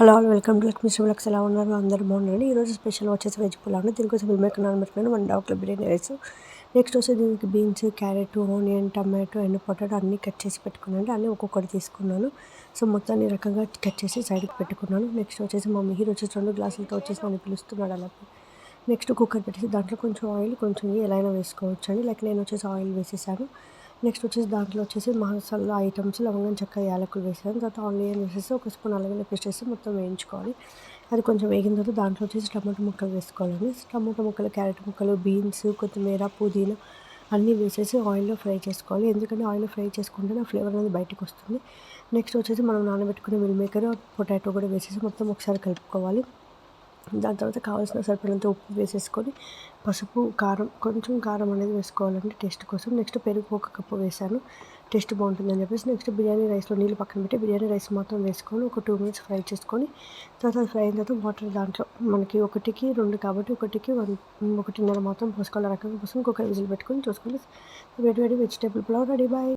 Hello all welcome to Lakshmi Srilux ఎలా ఉన్నారు? అందరూ బాగున్నారు ఈరోజు స్పెషల్ వచ్చేసి వెజ్ పులావ్ దీనికోసం మిల్ మేకర్ నానబెట్టుకున్నాను వన్ డాక్లో బిర్యానీ రైస్. నెక్స్ట్ వచ్చి దీనికి beans carrot onion tomato and potato అన్నీ కట్ చేసి పెట్టుకున్నాను అన్నీ ఒక్కొక్కటి తీసుకున్నాను. సో మొత్తాన్ని రకంగా కట్ చేసి సైడ్కి పెట్టుకున్నాను. నెక్స్ట్ వచ్చేసి మా మిహిర్ వచ్చేసి రెండు గ్లాసులతో వచ్చేసి నన్ను పిలుస్తున్నాడు అలా. నెక్స్ట్ కుక్కర్ పెట్టేసి దాంట్లో కొంచెం ఆయిల్ కొంచెం ఎలా అయినా వేసుకోవచ్చు అండి లైక్ నేను వచ్చేసి ఆయిల్ వేసేసాను. నెక్స్ట్ వచ్చేసి దాంట్లో వచ్చేసి మసాలా ఐటమ్స్ లవంగం చెక్క యాలకులు వేసాను తర్వాత ఆనియన్ వేసేసి ఒక స్పూన్ అలాగే పేస్ట్ వేసి మొత్తం వేయించుకోవాలి. అది కొంచెం వేగిన తర్వాత దాంట్లో వచ్చేసి టమాటో ముక్కలు వేసుకోవాలండి. టమాటో ముక్కలు క్యారెట్ ముక్కలు బీన్స్ కొత్తిమీర పుదీనా అన్నీ వేసేసి ఆయిల్లో ఫ్రై చేసుకోవాలి. ఎందుకంటే ఆయిల్లో ఫ్రై చేసుకుంటే నా ఫ్లేవర్ అనేది బయటకు వస్తుంది. నెక్స్ట్ వచ్చేసి మనం నానబెట్టుకునే మిల్ మేకర్ పొటాటో కూడా వేసేసి మొత్తం ఒకసారి కలుపుకోవాలి. దాని తర్వాత కావాల్సిన సరిపడినంత ఉప్పు వేసేసుకొని పసుపు కారం కొంచెం కారం అనేది వేసుకోవాలండి టేస్ట్ కోసం. నెక్స్ట్ పెరుగు ఒక కప్పు వేసాను టేస్ట్ బాగుంటుందని చెప్పేసి నెక్స్ట్ బిర్యానీ రైస్లో నీళ్ళు పక్కన పెట్టి బిర్యానీ రైస్ మాత్రం వేసుకొని ఒక టూ మినిట్స్ ఫ్రై చేసుకొని తర్వాత ఫ్రై అయిన తర్వాత వాటర్ దాంట్లో మనకి ఒకటికి రెండు కాబట్టి ఒకటికి వన్ ఒకటిన్నర మాత్రం పోసుకోవాలి. రకంగా కోసం ఒక విజిల్ పెట్టుకొని చూసుకొని వేడి వేడి వెజిటేబుల్ పులావ్ రెడీ. బాయ్